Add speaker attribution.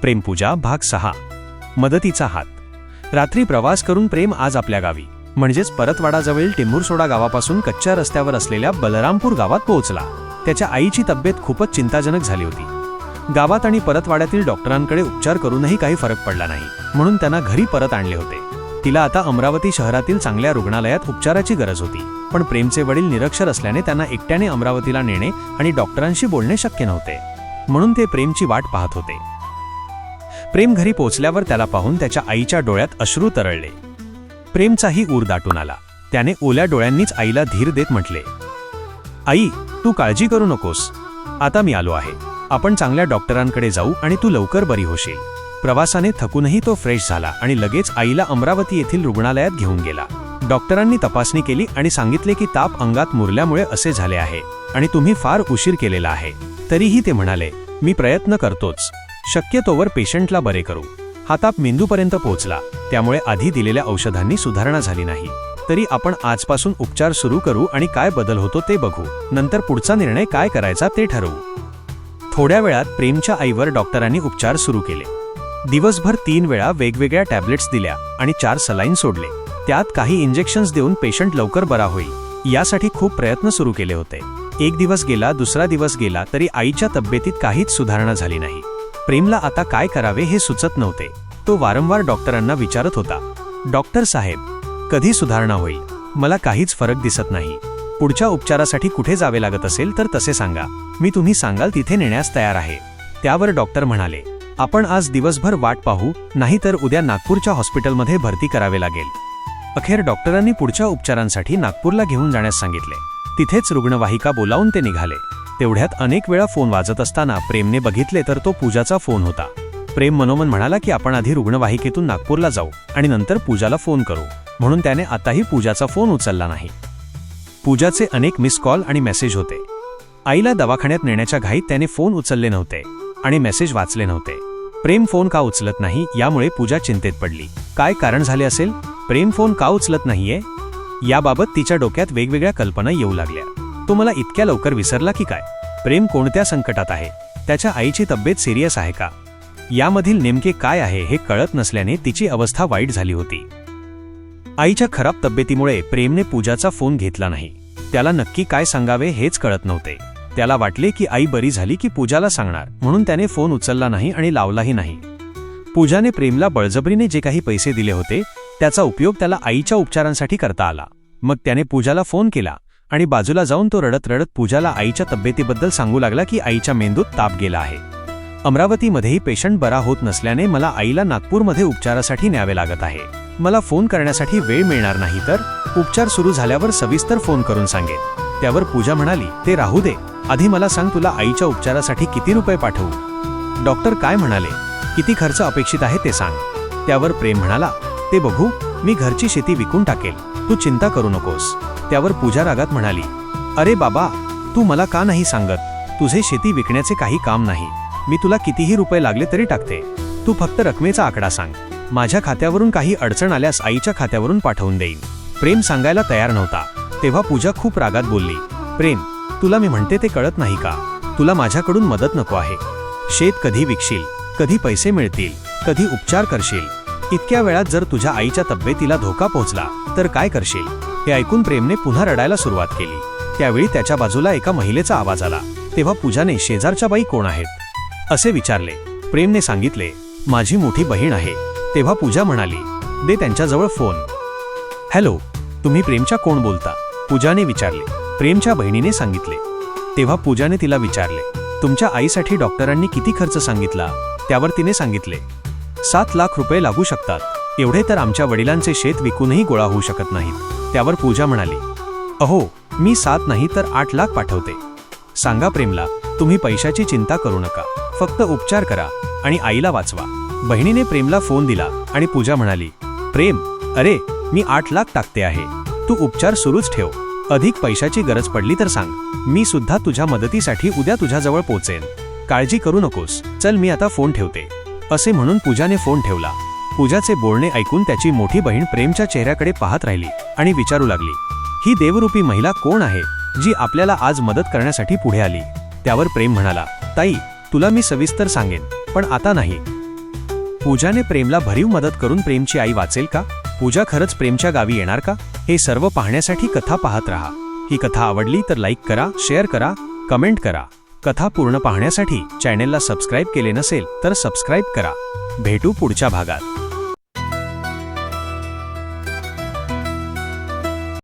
Speaker 1: प्रेमपूजा भाग सहा. मदतीचा हात. रात्री प्रवास करून प्रेम आज आपल्या गावी. म्हणजेच परतवाडाजवळील टिंभुरसोडा गावापासून कच्च्या रस्त्यावर असलेल्या बलरामपूर गावात पोहोचला. त्याच्या आईची तब्येत खूपच चिंताजनक झाली होती. गावात आणि परतवाड्यातील डॉक्टरांकडे उपचार करूनही काही फरक पडला नाही. म्हणून त्यांना घरी परत आणले होते. तिला आता अमरावती शहरातील चांगल्या रुग्णालयात उपचाराची गरज होती. पण प्रेमचे वडील निरक्षर असल्याने त्यांना एकट्याने अमरावतीला नेणे आणि डॉक्टरांशी बोलणे शक्य नव्हते. म्हणून ते प्रेमची वाट पाहत होते. प्रेम घरी पोचल्यावर त्याला पाहून त्याच्या आईच्या डोळ्यात अश्रू तरळले. प्रेमचाही ऊर दाटून आला. त्याने ओल्या डोळ्यांनीच आईला धीर देत म्हटले आई तू काळजी करू नकोस. आता मी आलो आहे. आपण चांगल्या डॉक्टरांकडे जाऊ आणि तू लवकर बरी होशील. प्रवासाने थकूनही तो फ्रेश झाला आणि लगेच आईला अमरावती येथील रुग्णालयात घेऊन गेला. डॉक्टरांनी तपासणी केली आणि सांगितले की ताप अंगात मुरल्यामुळे असे झाले आहे आणि तुम्ही फार उशीर केलेला आहे. तरीही ते म्हणाले मी प्रयत्न करतोच. शक्यतोवर पेशंटला बरे करू. हा ताप मेंदूपर्यंत पोहोचला त्यामुळे आधी दिलेल्या औषधांनी सुधारणा झाली नाही. तरी आपण आजपासून उपचार सुरू करू आणि काय बदल होतो ते बघू. नंतर पुढचा निर्णय काय करायचा ते ठरवू. थोड्या वेळात प्रेमच्या आईवर डॉक्टरांनी उपचार सुरू केले. दिवसभर तीन वेळा वेगवेगळ्या टॅबलेट्स दिल्या आणि चार सलाईन सोडले. त्यात काही इंजेक्शन्स देऊन पेशंट लवकर बरा होईल यासाठी खूप प्रयत्न सुरू केले होते. एक दिवस गेला दुसरा दिवस गेला तरी आईच्या तब्येतीत काहीच सुधारणा झाली नाही. प्रेमला आता काय करावे हे सुचत नव्हते. तो वारंवार डॉक्टरांना विचारत होता. डॉक्टर साहेब कधी सुधारणा होईल? मला काहीच फरक दिसत नाही. पुढच्या उपचारासाठी कुठे जावे लागत असेल तर तसे सांगा. मी तुम्ही सांगाल तिथे नेण्यास तयार आहे. त्यावर डॉक्टर म्हणाले आपण आज दिवसभर वाट पाहू नाहीतर उद्या नागपूरच्या हॉस्पिटलमध्ये भरती करावे लागेल. अखेर डॉक्टरांनी पुढच्या उपचारांसाठी नागपूरला घेऊन जाण्यास सांगितले. तिथेच रुग्णवाहिका बोलावून ते निघाले. तेवढ्यात अनेक वेळा फोन वाजत असताना प्रेमने बघितले तर तो पूजाचा फोन होता. प्रेम मनोमन म्हणाला की आपण आधी रुग्णवाहिकेतून नागपूरला जाऊ आणि नंतर पूजाला फोन करू. म्हणून त्याने आताही पूजाचा फोन उचलला नाही. पूजाचे अनेक मिस कॉल आणि मेसेज होते. आईला दवाखान्यात नेण्याच्या घाईत त्याने फोन उचलले नव्हते आणि मेसेज वाचले नव्हते. प्रेम फोन का उचलत नाही यामुळे पूजा चिंतेत पडली. काय कारण झाले असेल? प्रेम फोन का उचलत नाहीये? याबाबत तिच्या डोक्यात वेगवेगळ्या कल्पना येऊ लागल्या. तो मला इतक्या लवकर विसरला की काय? प्रेम कोणत्या संकटात आहे? त्याच्या आईची तब्येत सिरियस आहे का? यामधील नेमके काय आहे हे कळत नसल्याने तिची अवस्था वाईट झाली होती. आईच्या खराब तब्येतीमुळे प्रेमने पूजाचा फोन घेतला नाही. त्याला नक्की काय सांगावे हेच कळत नव्हते. त्याला वाटले की आई बरी झाली की पूजाला सांगणार म्हणून त्याने फोन उचलला नाही आणि लावलाही नाही. पूजाने प्रेमला बळजबरीने जे काही पैसे दिले होते त्याचा उपयोग त्याला आईच्या उपचारांसाठी करता आला. मग त्याने पूजाला फोन केला आणि बाजूला जाऊन तो रडत रडत पूजाला आईच्या तब्येतीबद्दल सांगू लागला की आईच्या मेंदूत ताप गेला आहे. अमरावतीमध्येही पेशंट बरा होत नसल्याने मला आईला नागपूरमध्ये उपचारासाठी न्यावे लागत आहे. मला फोन करण्यासाठी वेळ मिळणार नाही तर उपचार सुरू झाल्यावर सविस्तर फोन करून सांगेन. त्यावर पूजा म्हणाली ते राहू दे. आधी मला सांग तुला आईच्या उपचारासाठी किती रुपये पाठवू. डॉक्टर काय म्हणाले किती खर्च अपेक्षित आहे ते सांग. त्यावर प्रेम म्हणाला ते बघू मी घरची शेती विकून टाकेल. तू चिंता करू नकोस. त्यावर पूजा रागात म्हणाली अरे बाबा तू मला का नाही सांगत? तुझे शेती विकण्याचे काही काम नाही. मी तुला कितीही रुपये लागले तरी टाकते. तू फक्त रकमेचा आकडा सांग. माझ्या खात्यावरून काही अडचण आल्यास आईच्या खात्यावरून पाठवून देईन. प्रेम सांगायला तयार नव्हता. तेव्हा पूजा खूप रागात बोलली प्रेम तुला मी म्हणते ते कळत नाही का? तुला माझ्याकडून मदत नको आहे. शेत कधी विकशील? कधी पैसे मिळतील? कधी उपचार करशील? इतक्या वेळात जर तुझ्या आईच्या तब्येतीला धोका पोहोचला तर काय करशील? हे ऐकून प्रेमने पुन्हा रडायला सुरुवात केली. त्यावेळी त्याच्या बाजूला एका महिलेचा आवाज आला. तेव्हा पूजाने शेजारच्या बाई कोण आहेत? असे विचारले. प्रेमने सांगितले माझी मोठी बहीण आहे. तेव्हा पूजा म्हणाली दे त्यांच्याजवळ फोन. हॅलो तुम्ही प्रेमच्या कोण बोलता? पूजाने विचारले. प्रेमच्या बहिणीने सांगितले. तेव्हा पूजाने तिला विचारले तुमच्या आईसाठी डॉक्टरांनी किती खर्च सांगितला? त्यावर तिने सांगितले सात लाख रुपये लागू शकतात. एवढे तर आमच्या वडिलांचे शेत विकूनही गोळा होऊ शकत नाहीत. त्यावर पूजा म्हणाली अहो मी सात नाही तर आठ लाख पाठवते. सांगा प्रेमला तुम्ही पैशाची चिंता करू नका. फक्त उपचार करा आणि आईला वाचवा. बहिणीने प्रेमला फोन दिला आणि पूजा म्हणाली प्रेम अरे मी आठ लाख टाकते आहे. तू उपचार सुरूच ठेव. अधिक पैशाची गरज पडली तर सांग. मी सुद्धा तुझ्या मदतीसाठी उद्या तुझ्याजवळ पोचेन. काळजी करू नकोस. चल मी आता फोन ठेवते. असे म्हणून पूजाने फोन ठेवला. पूजाचे बोलणे ऐकून त्याची मोठी बहीण प्रेमच्या चेहऱ्याकडे पाहत राहिली आणि विचारू लागली ही देवरूपी महिला कोण आहे जी आपल्याला आज मदत करण्यासाठी पुढे आली? त्यावर प्रेम म्हणाला ताई तुला मी सविस्तर सांगेन पण आता नाही. पूजाने प्रेमला भरीव मदत करून प्रेमची आई वाचेल का? पूजा खरंच प्रेमच्या गावी येणार का? हे सर्व पाहण्यासाठी कथा पाहत राहा. ही कथा आवडली तर लाईक करा शेअर करा कमेंट करा. कथा पूर्ण पाहण्यासाठी चॅनेलला सबस्क्राईब केले नसेल तर सबस्क्राईब करा. भेटू पुढच्या भागात.